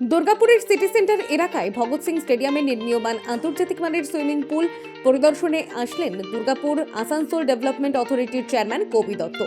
দুর্গাপুরের city centre এলাকায় ভগৎ সিং স্টেডিয়ামে নির্মীয়মান আন্তর্জাতিক মানের সুইমিং পুল পরিদর্শনে আসলেন দুর্গাপুর আসানসোল ডেভেলপমেন্ট অথরিটির চেয়ারম্যান কবি দত্ত।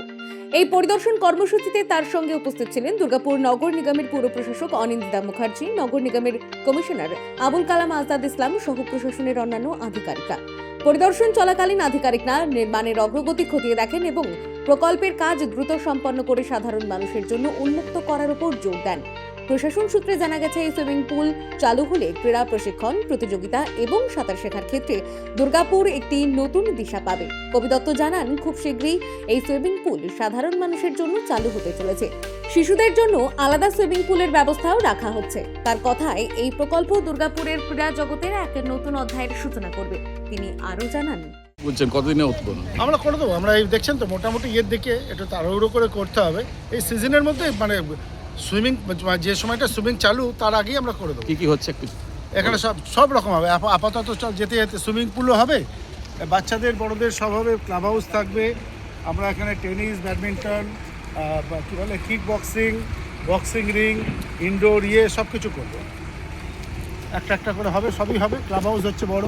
এই পরিদর্শন কর্মসূচিতে তার সঙ্গে উপস্থিত ছিলেন দুর্গাপুর নগর নিগমের পুর প্রশাসক অনিন্দিতা মুখার্জি, নগর নিগমের কমিশনার আবুল কালাম আজাদ ইসলাম সহ প্রশাসনের অন্যান্য আধিকারিকরা। পরিদর্শন চলাকালীন আধিকারিকরা নির্মাণের অগ্রগতি খতিয়ে দেখেন এবং প্রকল্পের কাজ দ্রুত সম্পন্ন করে সাধারণ মানুষের জন্য উন্মুক্ত করার উপর জোর দেন। প্রশাসন সূত্রে জানা গেছে এই সুইমিং পুল চালু হলে ক্রীড়া প্রশিক্ষণ প্রতিযোগিতা এবং সাঁতার শেখার ক্ষেত্রে দুর্গাপুর একটি নতুন দিশা পাবে। কবি দত্ত জানান খুব শীঘ্রই এই সুইমিং পুল সাধারণ মানুষের জন্য চালু হতে চলেছে। শিশুদের জন্য আলাদা সুইমিং পুলের ব্যবস্থাও রাখা হচ্ছে। তার কথায় এই প্রকল্প দুর্গাপুরের ক্রীড়া জগতের এক নতুন অধ্যায়ের সূচনা করবে। তিনি আরও জানান। বলছেন কতদিনে উৎপন্ন আমরা করে দেবো। আমরা এই দেখছেন তো মোটামুটি ইয়ের দিকে একটু তাড়াহুড়ো করে করতে হবে। এই সিজনের মধ্যে মানে সুইমিং যে সময়টা সুইমিং চালু তার আগেই আমরা করে দেবো। কি কি হচ্ছে একটু এখানে সব সব রকম হবে। আপাতত যেতে যেতে সুইমিং পুলও হবে বাচ্চাদের বড়দের সব হবে ক্লাব হাউস থাকবে। আমরা এখানে টেনিস ব্যাডমিন্টন কী বলে kick boxing boxing ring indoor ইয়ে সব কিছু করব। একটা একটা করে হবে সবই হবে। ক্লাব হাউস হচ্ছে বড়।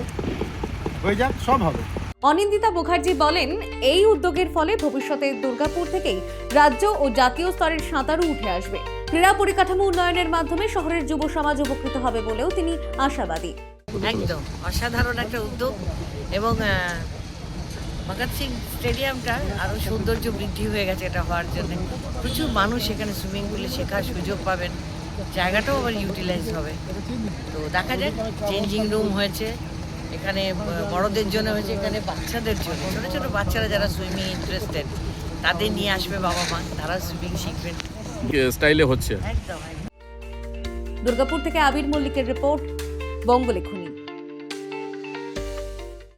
হয়ে যাক সব হবে। অনিন্দিতা মুখার্জি বলেন, এই উদ্যোগের ফলে ভবিষ্যতে দুর্গাপুর থেকেই রাজ্য ও জাতীয় স্তরের সাঁতারু উঠে আসবে। ক্রীড়া পরিকাঠামো উন্নয়নের মাধ্যমে শহরের যুব সমাজ উপকৃত হবে বলেও তিনি আশাবাদী। একদম, অসাধারণ একটা উদ্যোগ এবং ভগৎ সিং স্টেডিয়ামটা আরও সৌন্দর্য বৃদ্ধি হয়ে গেছে এটা হওয়ার জন্য। প্রচুর মানুষ এখানে সুইমিং পুলে শেখার সুযোগ পাবেন, জায়গাটাও আবার ইউটিলাইজ হবে। তো দেখা যাক চেঞ্জিং রুম হয়েছে এখানে বড়দের জন্য হয়েছে এখানে বাচ্চাদের জন্য। ছোটো ছোটো বাচ্চারা যারা সুইমিং ইন্টারেস্টেড তাদের নিয়ে আসবে বাবা মা। তারা সুইমিং শিখবেন স্টাইলে হচ্ছে। একদম। দুর্গাপুর থেকে আবির মল্লিকের রিপোর্ট বঙ্গলেখনী।